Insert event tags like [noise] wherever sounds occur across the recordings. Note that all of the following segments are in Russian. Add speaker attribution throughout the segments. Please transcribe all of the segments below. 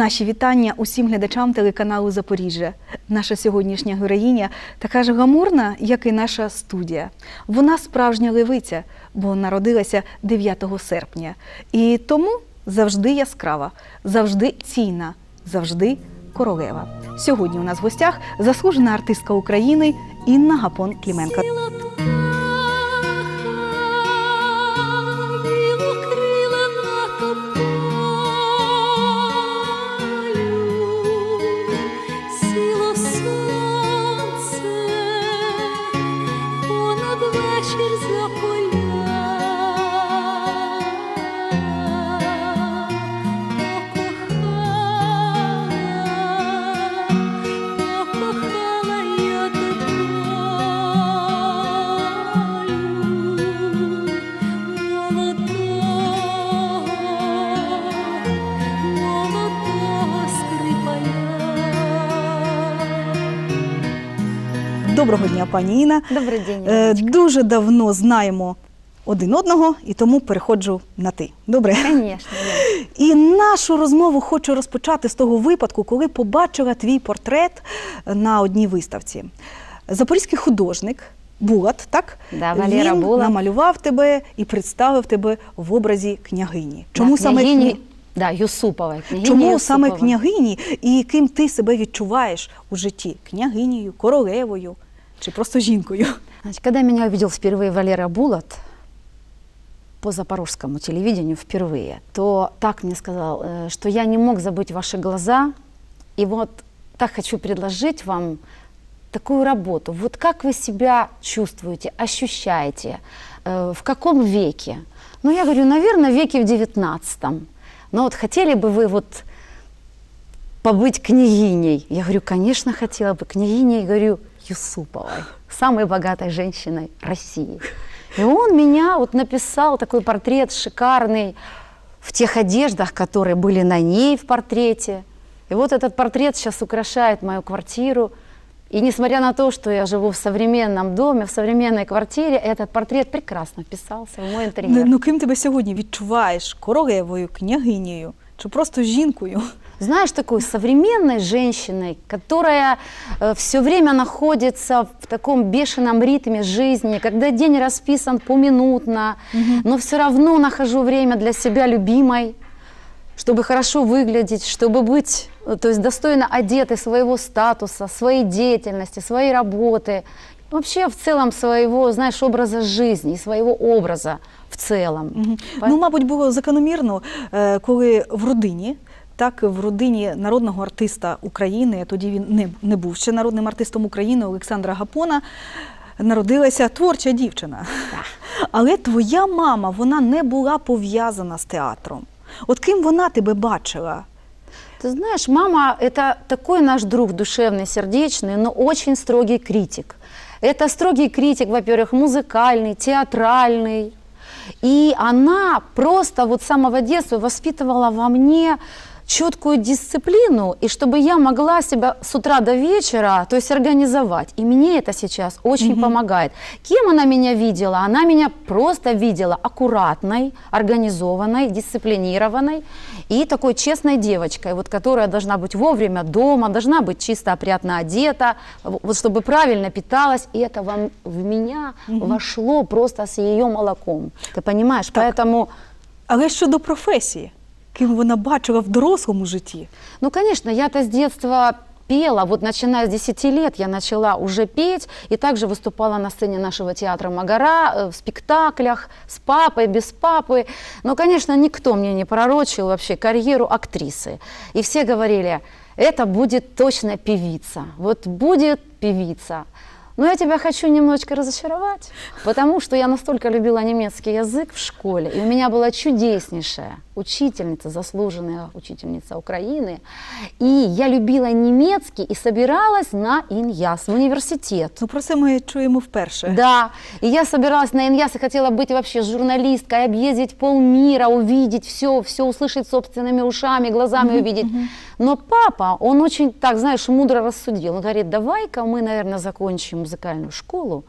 Speaker 1: Наші вітання усім глядачам телеканалу Запоріжжя. Наша сьогоднішня героїня така ж гламурна, як і наша студія. Вона справжня левиця, бо народилася 9 серпня. І тому завжди яскрава, завжди цінна, завжди королева. Сьогодні у нас в гостях заслужена артистка України Інна Гапон Кліменко. Доброго дня, пані Інна.
Speaker 2: Добрий день.
Speaker 1: Е,
Speaker 2: Яночка.
Speaker 1: Дуже давно знаємо один одного, і тому переходжу на ти. Добре?
Speaker 2: Ян.
Speaker 1: І нашу розмову хочу розпочати з того випадку, коли побачила твій портрет на одній виставці. Запорізький художник Булат, так?
Speaker 2: Да, Валера
Speaker 1: Він
Speaker 2: Булат.
Speaker 1: намалював тебе і представив тебе в образі княгині. Чому
Speaker 2: Да,
Speaker 1: саме
Speaker 2: княгині, да, Юсупова. Княгиня
Speaker 1: Чому саме княгині і ким ти себе відчуваєш у житті? Княгинею, королевою чи просто жінкою?
Speaker 2: Значит, когда меня увидел впервые Валера Булат по запорожскому телевидению впервые, то так мне сказал, что я не мог забыть ваши глаза. И вот так хочу предложить вам такую работу. Вот как вы себя чувствуете, ощущаете, в каком веке? Ну, я говорю, наверное, веке в девятнадцатом. Но вот хотели бы вы вот побыть княгиней? Я говорю, конечно, хотела бы княгиней, говорю, Юсуповой, самой богатой женщиной России. И он меня вот написал такой портрет шикарный в тех одеждах, которые были на ней в портрете. И вот этот портрет сейчас украшает мою квартиру. И несмотря на то, что я живу в современном доме, в современной квартире, этот портрет прекрасно вписался в мой интерьер.
Speaker 1: Ну, ну ким тебе сьогодні відчуваєш? Королевою, княгинею чи просто жінкою?
Speaker 2: Знаешь, такой современной женщиной, которая все время находится в таком бешеном ритме жизни, когда день расписан поминутно, но все равно нахожу время для себя любимой, чтобы хорошо выглядеть, чтобы быть, э, то есть достойно одетой своего статуса, своей деятельности, своей работы, вообще в целом своего, знаешь, образа жизни, своего образа в целом. Пон-
Speaker 1: Ну, мабуть, було закономірно, коли в родині. Так, в родині народного артиста України, а тоді він не, не був ще народним артистом України Олександра Гапона, народилася творча дівчина. Але твоя мама вона не була пов'язана з театром. От ким вона тебе бачила?
Speaker 2: Ты знаешь, мама – это такой наш друг душевный, сердечный, но очень строгий критик. Это строгий критик, во-первых, музыкальный, театральный. И она просто вот с самого детства воспитывала во мне четкую дисциплину, и чтобы я могла себя с утра до вечера, то есть организовать. И мне это сейчас очень помогает. Кем она меня видела? Она меня просто видела аккуратной, организованной, дисциплинированной и такой честной девочкой, вот, которая должна быть вовремя дома, должна быть чисто, опрятно одета, вот, чтобы правильно питалась. И это во м- в меня вошло просто с ее молоком. Ты понимаешь? Поэтому
Speaker 1: Але щодо професії, ким вона бачила в дорослому житті?
Speaker 2: Ну, конечно, я-то с детства пела, вот начиная с 10 лет я начала уже петь и также выступала на сцене нашего театра «Магара» э, в спектаклях с папой, без папы. Но, конечно, никто мне не пророчил вообще карьеру актрисы. И все говорили, это будет точно певица, вот будет певица. Но я тебя хочу немножечко разочаровать, потому что я настолько любила немецкий язык в школе, и у меня была чудеснейшая учительница, заслуженная учительница Украины, и я любила немецкий и собиралась на ИНЯС, в университет.
Speaker 1: Ну про це ми чуємо вперше.
Speaker 2: Да, и я собиралась на ИНЯС и хотела быть вообще журналисткой, объездить полмира, увидеть все, все услышать собственными ушами, глазами увидеть. Но папа, он очень, так, знаешь, мудро рассудил. Он говорит, давай-ка мы, наверное, закончим музыкальную школу,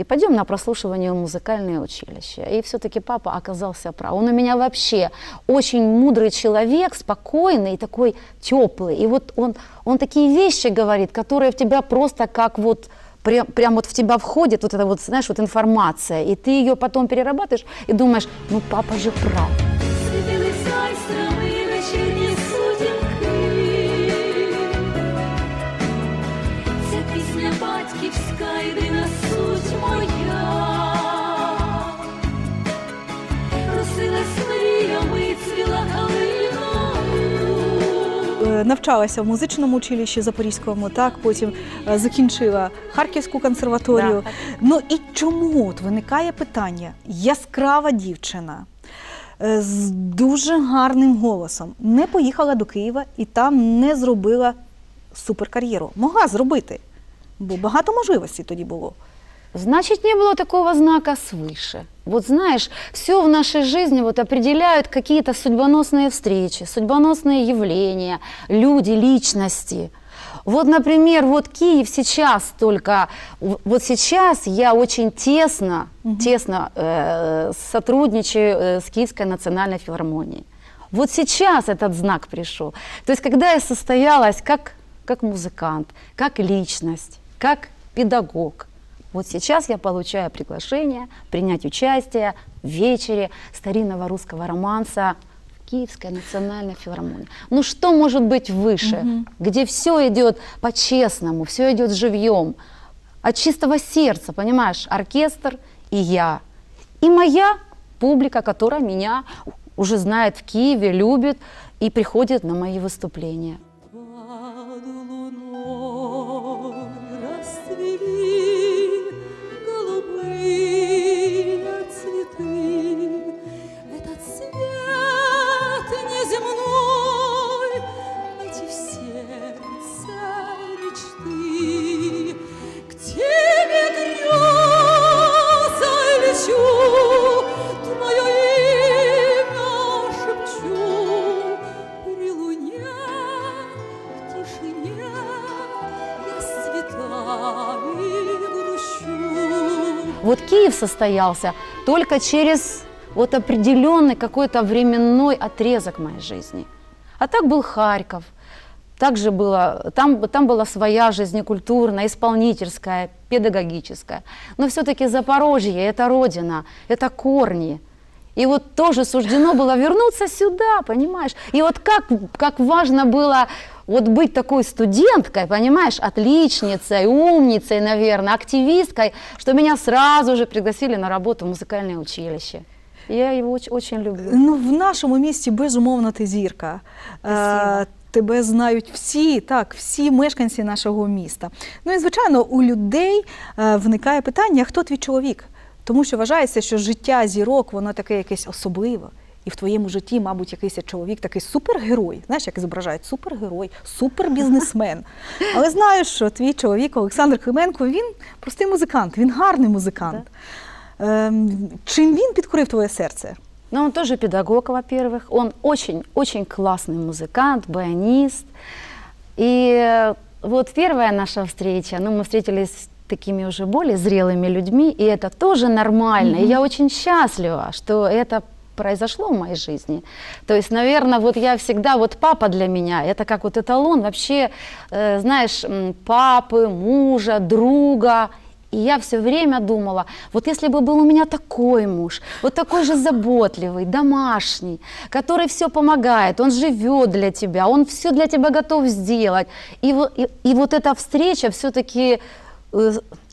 Speaker 2: и пойдем на прослушивание в музыкальное училище. И все-таки папа оказался прав. Он у меня вообще очень мудрый человек, спокойный, такой теплый. И вот он, он такие вещи говорит, которые в тебя просто как вот прям, прям вот в тебя входит вот эта вот, знаешь, вот информация, и ты ее потом перерабатываешь и думаешь, ну папа же прав.
Speaker 3: Світили
Speaker 1: Навчалася в музичному училищі Запорізькому, так потім е, закінчила Харківську консерваторію.
Speaker 2: Да.
Speaker 1: Ну і чому от виникає питання? Яскрава дівчина е, з дуже гарним голосом не поїхала до Києва і там не зробила суперкар'єру. Могла зробити, бо багато можливостей тоді було.
Speaker 2: Значит, не было такого знака свыше. Вот знаешь, все в нашей жизни вот определяют какие-то судьбоносные встречи, судьбоносные явления, люди, личности. Вот, например, вот Киев сейчас только, вот сейчас я очень тесно, тесно э, сотрудничаю э, с Киевской национальной филармонией. Вот сейчас этот знак пришел. То есть, когда я состоялась как, как музыкант, как личность, как педагог, вот сейчас я получаю приглашение принять участие в вечере старинного русского романса в Киевской национальной филармонии. Ну что может быть выше, где все идет по-честному, все идет живьем, от чистого сердца, понимаешь, оркестр и я. И моя публика, которая меня уже знает в Киеве, любит и приходит на мои выступления. Состоялся только через вот определенный какой-то временной отрезок моей жизни. А так был Харьков, также было, там, там была своя жизнь культурная, исполнительская, педагогическая. Но все-таки Запорожье – это родина, это корни. И вот тоже суждено было вернуться сюда, понимаешь? И вот как, как важно было вот быть такой студенткой, понимаешь, отличницей, умницей, наверное, активисткой, что меня сразу же пригласили на работу в музыкальное училище. Я его оч- очень люблю.
Speaker 1: Ну, в нашому місті безумовно ти зірка. Е, Тебе знають всі, так, всі мешканці нашого міста. Ну і звичайно, у людей е, виникає питання, хто твій чоловік? Тому що вважається, що життя зірок, воно таке якесь особливе. І в твоєму житті, мабуть, якийсь чоловік такий супергерой. Знаєш, як зображають супергерой, супербізнесмен. [laughs] Але знаю, що твій чоловік Олександр Клименко, він простий музикант, він гарний музикант. Ем, чим він підкорив твоє серце?
Speaker 2: Но он тоже педагог, во-первых. Он очень-очень классный музыкант, баянист. И э, вот первая наша встреча, ну, мы встретились с такими уже более зрелыми людьми, и это тоже нормально. И я очень счастлива, что это произошло в моей жизни. То есть, наверное, вот я всегда, вот папа для меня, это как вот эталон вообще, э, знаешь, папы, мужа, друга. И я все время думала, вот если бы был у меня такой муж, вот такой же заботливый, домашний, который все помогает, он живет для тебя, он все для тебя готов сделать. И, и, и вот эта встреча все-таки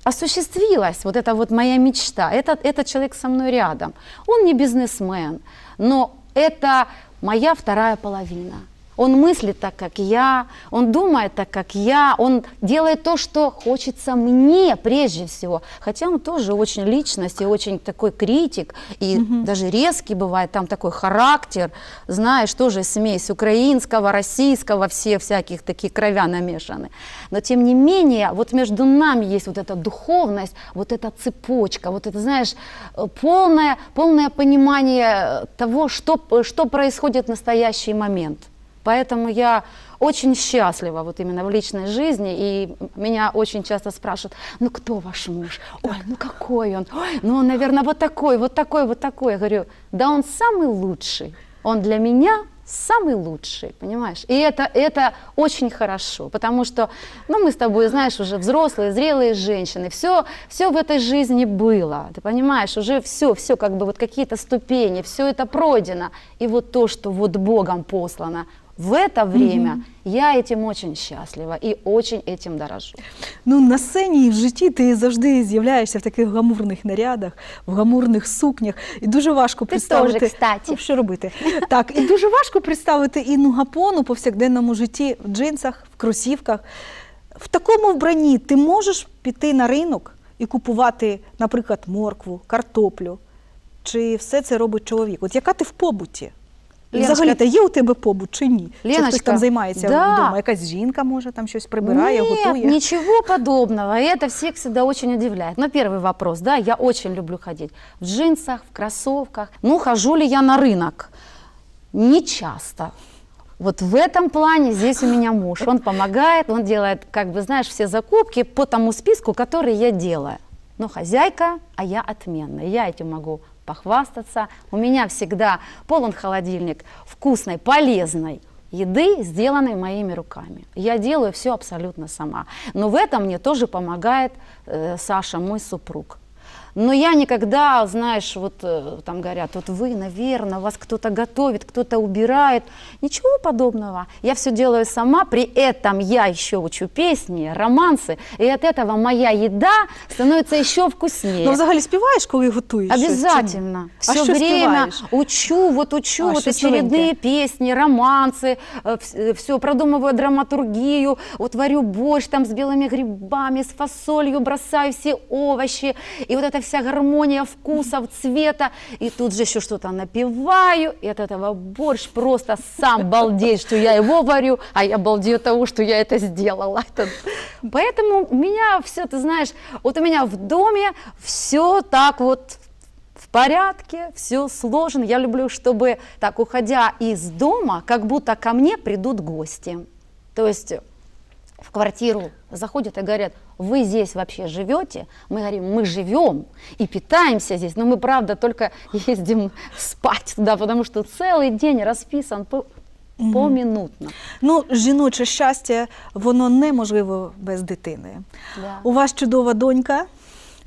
Speaker 2: осуществилась, вот это вот моя мечта. Этот, этот человек со мной рядом. Он не бизнесмен, но это моя вторая половина. Он мыслит так, как я, он думает так, как я, он делает то, что хочется мне прежде всего. Хотя он тоже очень личность и очень такой критик, и даже резкий бывает, там такой характер, знаешь, тоже смесь украинского, российского, все всяких таких кровя намешаны. Но тем не менее, вот между нами есть вот эта духовность, вот эта цепочка, вот это, знаешь, э, полное, полное понимание того, что, п- что происходит в настоящий момент. Поэтому я очень счастлива вот именно в личной жизни, и меня очень часто спрашивают, ну кто ваш муж? Ой, ну какой он? Ой, ну он, наверное, вот такой, вот такой, вот такой. Я говорю, да он самый лучший, он для меня самый лучший, понимаешь? И это, это очень хорошо, потому что, ну, мы с тобой, знаешь, уже взрослые, зрелые женщины, все, все в этой жизни было, ты понимаешь, уже все, все как бы вот какие-то ступени, все это пройдено. И вот то, что вот Богом послано, в это время я этим очень счастлива и очень этим дорожу.
Speaker 1: Ну, на сцені і в житті ти завжди з'являєшся в таких гламурних нарядах, в гламурних сукнях. І дуже важко представити.
Speaker 2: теж, кстати.
Speaker 1: Ну, що робити? Так, і дуже важко представити Інну Гапон у повсякденному житті в джинсах, в кросівках. В такому вбранні ти можеш піти на ринок і купувати, наприклад, моркву, картоплю. Чи все це робить чоловік? От яка ти в побуті? І
Speaker 2: Леночка,
Speaker 1: Взагалі, та є у тебе побут чи ні? чи хтось
Speaker 2: Леночка,
Speaker 1: там займається
Speaker 2: да.
Speaker 1: вдома? Якась жінка може там щось прибирає,
Speaker 2: Нет,
Speaker 1: готує?
Speaker 2: ничего подобного. И это всех всегда очень удивляет. Но первый вопрос, да, я очень люблю ходить в джинсах, в кроссовках. Ну, хожу ли я на рынок? Не часто. Вот в этом плане здесь у меня муж. Он помогает, он делает, как бы, знаешь, все закупки по тому списку, который я делаю. Но хозяйка, а я отменная. Я этим могу похвастаться. У меня всегда полон холодильник вкусной, полезной еды, сделанной моими руками. Я делаю все абсолютно сама. Но в этом мне тоже помогает э, Саша, мой супруг. Но я никогда, знаешь, вот э, там говорят, вот вы, наверное, вас кто-то готовит, кто-то убирает. Ничего подобного. Я все делаю сама, при этом я еще учу песни, романсы, и от этого моя еда становится еще вкуснее.
Speaker 1: Ну, взагалі співаєш, коли готуєш? щось, чи ні?
Speaker 2: Обязательно.
Speaker 1: А
Speaker 2: Все
Speaker 1: что
Speaker 2: время
Speaker 1: спеваешь?
Speaker 2: учу, вот учу
Speaker 1: А,
Speaker 2: вот
Speaker 1: что
Speaker 2: очередные
Speaker 1: новенькое?
Speaker 2: песни, романсы, все продумываю драматургию, вот варю борщ там с белыми грибами, с фасолью, бросаю все овощи, и вот эта вся гармония вкусов, цвета, и тут же еще что-то напиваю, и от этого борщ просто сам балдеет, что я его варю, а я балдею того, что я это сделала. Это- Поэтому у меня все, ты знаешь, вот у меня в доме все так вот в порядке, все сложно. Я люблю, чтобы так, уходя из дома, как будто ко мне придут гости. То есть в квартиру заходят и говорят, вы здесь вообще живете? Мы говорим, мы живем и питаемся здесь, но мы, правда, только ездим спать туда, потому что целый день расписан по, поминутно.
Speaker 1: Ну, жіноче щастя, воно неможливо без дитини.
Speaker 2: Да.
Speaker 1: У вас чудова донька,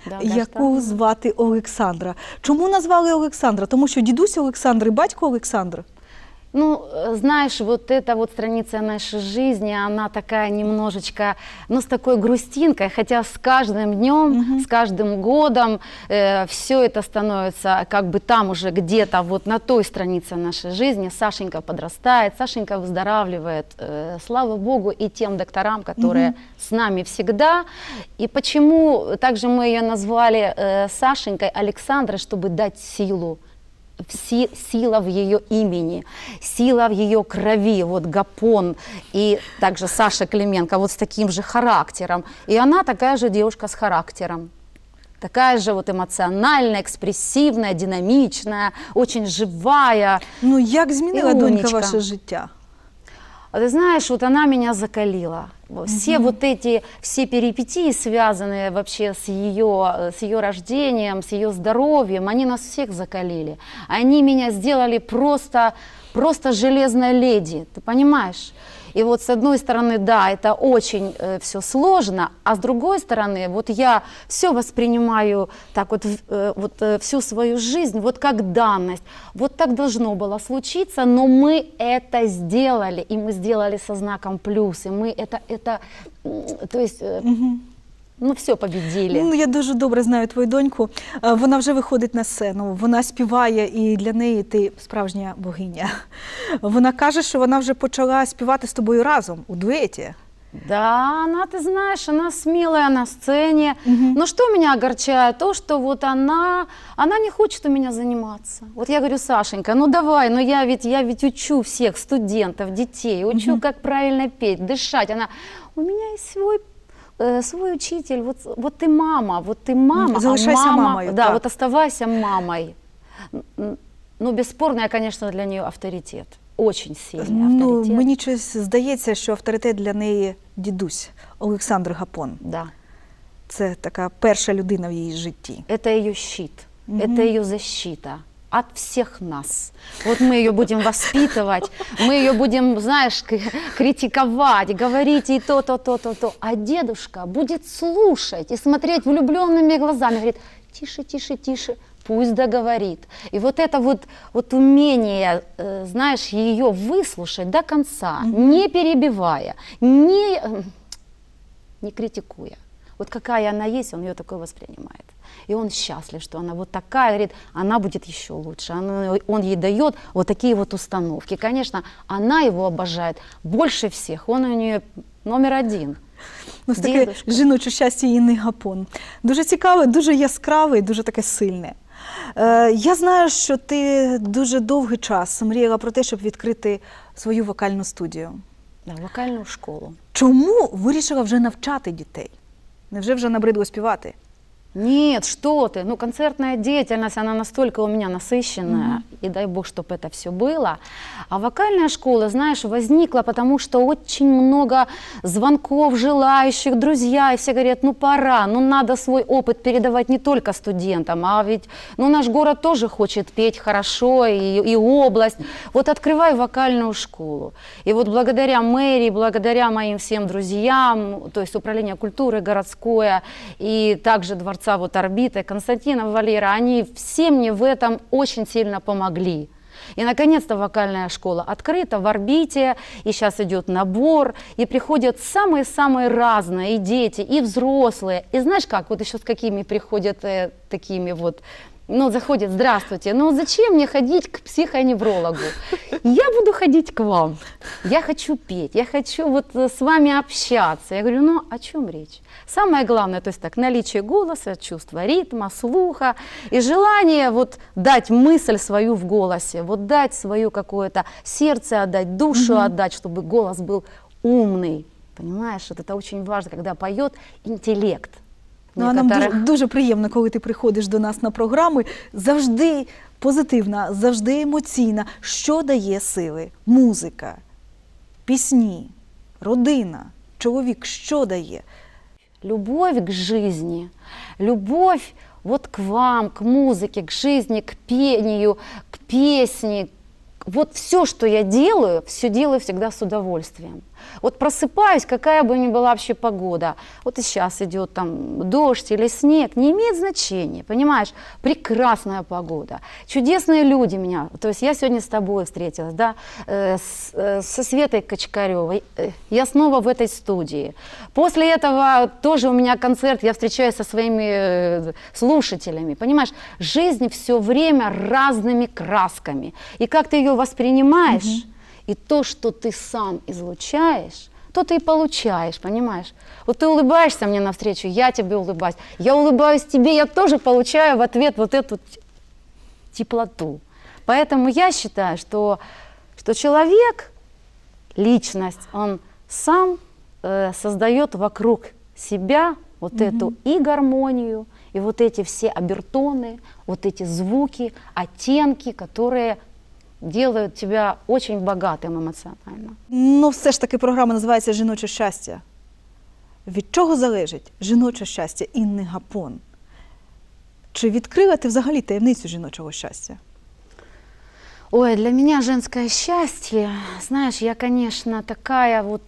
Speaker 2: Да,
Speaker 1: яку
Speaker 2: Каштанова.
Speaker 1: звати Олександра. Чому назвали Олександра? Тому що дідусь Олександр і батько Олександр.
Speaker 2: Ну, э, знаешь, вот эта вот страница нашей жизни, она такая немножечко, ну, с такой грустинкой, хотя с каждым днем, с каждым годом все это становится как бы там уже где-то вот на той странице нашей жизни. Сашенька подрастает, Сашенька выздоравливает, э, слава Богу, и тем докторам, которые с нами всегда. И почему также мы ее назвали э, Сашенькой Александрой, чтобы дать силу в си- сила в ее имени, сила в ее крови, вот Гапон и также Саша Клименко, вот с таким же характером. И она такая же девушка с характером. Такая же вот эмоциональная, экспрессивная, динамичная, очень живая.
Speaker 1: Ну, як змінила донька ваше життя?
Speaker 2: А Ты знаешь, вот она меня закалила. Все вот эти, все перипетии, связанные вообще с ее, с ее рождением, с ее здоровьем, они нас всех закалили. Они меня сделали просто, просто железной леди, ты понимаешь? И вот с одной стороны, да, это очень все сложно, а с другой стороны, вот я все воспринимаю так вот, э, вот э, всю свою жизнь, вот как данность. Вот так должно было случиться, но мы это сделали, и мы сделали со знаком плюс, и мы это, это то есть, э, ну все победили.
Speaker 1: Ну, я дуже добре знаю твою доньку. Е, Вона вже виходить на сцену, вона співає, і для неї ти справжня богиня. Вона каже, що вона вже почала співати з тобою разом у дуеті.
Speaker 2: Да, она, ты знаешь, она смелая на сцене. Но что меня огорчает? То, что вот она, она не хочет у меня заниматься. Вот я говорю, Сашенька, ну давай, ну я ведь, я ведь учу всех студентов, детей, учу, как правильно петь, дышать. Она, у меня есть свой э, свой учитель, вот, вот ты мама, вот ты мама, а
Speaker 1: залишайся
Speaker 2: мама,
Speaker 1: мамою,
Speaker 2: да,
Speaker 1: так.
Speaker 2: вот оставайся мамой. Н- н- Ну, бесспорно, я, конечно, для нее авторитет. очень сильный
Speaker 1: Ну,
Speaker 2: авторитет.
Speaker 1: мені щось здається, що авторитет для неї дідусь Олександр Гапон.
Speaker 2: Да.
Speaker 1: Це така перша людина в її житті.
Speaker 2: Это ее щит,
Speaker 1: Мгм.
Speaker 2: это ее защита От всех нас. Вот мы ее будем воспитывать, мы ее будем, знаешь, критиковать, говорить и то, то, то, то, то. А дедушка будет слушать и смотреть влюбленными глазами, говорит, тише, тише, тише, пусть договорит. И вот это вот, вот умение, э, знаешь, ее выслушать до конца, не перебивая, не, э, не критикуя. Вот какая она есть, он ее такой воспринимает. И он счастлив, что она вот такая, говорит, она будет еще лучше. Она- он ей дает вот такие вот установки. Конечно, она его обожает больше всех. Он у нее номер один.
Speaker 1: Ну, таке жіноче щастя Інни Гапон. Дуже цікаве, дуже яскраве і дуже таке сильне. Е, я знаю, що ти дуже довгий час мріяла про те, щоб відкрити свою вокальну студію.
Speaker 2: Да, вокальную школу.
Speaker 1: Чому вирішила вже навчати дітей? Невже вже набридло співати?
Speaker 2: Нет, что ты, ну концертная деятельность, она настолько у меня насыщенная, и дай бог, чтобы это все было. А вокальная школа, знаешь, возникла, потому что очень много звонков, желающих, друзья, и все говорят, ну пора, ну надо свой опыт передавать не только студентам, а ведь, ну наш город тоже хочет петь хорошо, и, и область. Вот открывай вокальную школу. И вот благодаря мэрии, благодаря моим всем друзьям, то есть Управление культуры городское и также Дворца вот Орбиты, Константина Валера, они все мне в этом очень сильно помогли. И, наконец-то, вокальная школа открыта в орбите, и сейчас идет набор, и приходят самые-самые разные, и дети, и взрослые. И знаешь как, вот еще с какими приходят э, такими вот, ну, заходят, здравствуйте, ну зачем мне ходить к психоневрологу? Я буду ходить к вам. Я хочу петь, я хочу вот э, с вами общаться. Я говорю, ну, о чем речь? Самое главное, то есть так, наличие голоса, чувство ритма, слуха и желание вот дать мысль свою в голосе, вот дать свое какое-то сердце отдать, душу отдать, чтобы голос был умный. Понимаешь, вот это очень важно, когда поет интеллект.
Speaker 1: Ну, а нам дуже, дуже приємно, коли ти приходиш до нас на програми. Завжди позитивна, завжди емоційна. Що дає сили? Музика, пісні, родина, чоловік, що дає?
Speaker 2: Любовь к жизни, любовь вот к вам, к музыке, к жизни, к пению, к песне. Вот все, что я делаю, все делаю всегда с удовольствием. Вот просыпаюсь, какая бы ни была вообще погода. Вот и сейчас идет там дождь или снег, не имеет значения, понимаешь? Прекрасная погода, чудесные люди меня. То есть я сегодня с тобой встретилась, да, э, с- э, со Светой Качкаревой. Э, Я снова в этой студии. После этого тоже у меня концерт, я встречаюсь со своими э, слушателями. Понимаешь, жизнь все время разными красками. И как ты ее воспринимаешь, и то, что ты сам излучаешь, то ты и получаешь, понимаешь? Вот ты улыбаешься мне навстречу, я тебе улыбаюсь. Я улыбаюсь тебе, я тоже получаю в ответ вот эту теплоту. Поэтому я считаю, что, что человек, личность, он сам э, создает вокруг себя вот эту и гармонию, и вот эти все обертоны, вот эти звуки, оттенки, которые делают тебя очень богатым эмоционально.
Speaker 1: Ну, все ж таки програма називається Жіноче щастя. Від чого залежить жіноче щастя Інни Гапон? Чи відкрила ти взагалі таємницю жіночого щастя?
Speaker 2: Ой, для меня женское счастье, знаешь, я, конечно, такая вот,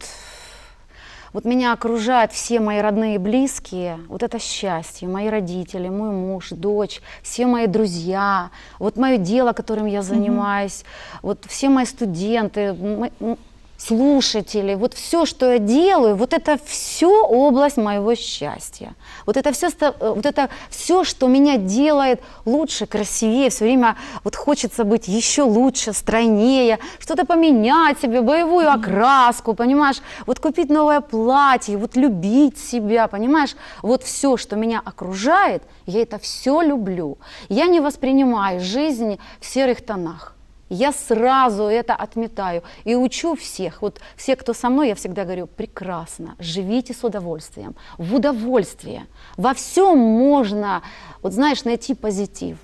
Speaker 2: вот меня окружают все мои родные и близкие, вот это счастье, мои родители, мой муж, дочь, все мои друзья, вот мое дело, которым я занимаюсь, вот все мои студенты, м- м- слушатели, вот все, что я делаю, вот это все область моего счастья. Вот это все, вот это все, что меня делает лучше, красивее, все время вот хочется быть еще лучше, стройнее, что-то поменять себе, боевую окраску, понимаешь, вот купить новое платье, вот любить себя, понимаешь, вот все, что меня окружает, я это все люблю. Я не воспринимаю жизнь в серых тонах. Я сразу это отметаю и учу всех. Вот все, кто со мной, я всегда говорю, прекрасно, живите с удовольствием, в удовольствие. Во всем можно, вот знаешь, найти позитив.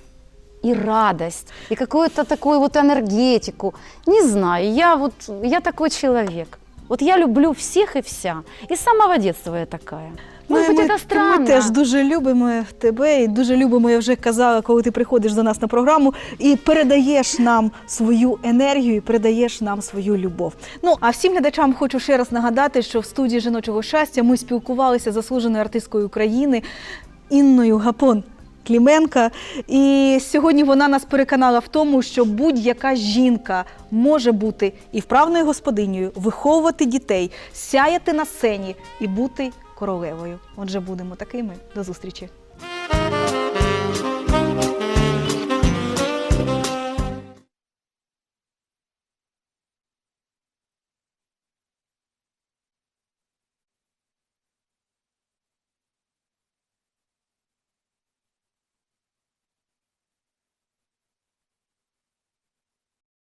Speaker 2: и радость, и какую-то такую вот энергетику. Не знаю, я вот, я такой человек. Вот я люблю всех и вся. И с самого детства я такая. Быть,
Speaker 1: ми,
Speaker 2: это
Speaker 1: ми теж дуже любимо тебе і дуже любимо, я вже казала, коли ти приходиш до нас на програму і передаєш нам свою енергію, і передаєш нам свою любов. Ну а всім глядачам хочу ще раз нагадати, що в студії жіночого щастя ми спілкувалися з заслуженою артисткою України Інною Гапон. Кліменка, і сьогодні вона нас переконала в тому, що будь-яка жінка може бути і вправною господинею, виховувати дітей, сяяти на сцені і бути королевою. Отже, будемо такими. До зустрічі!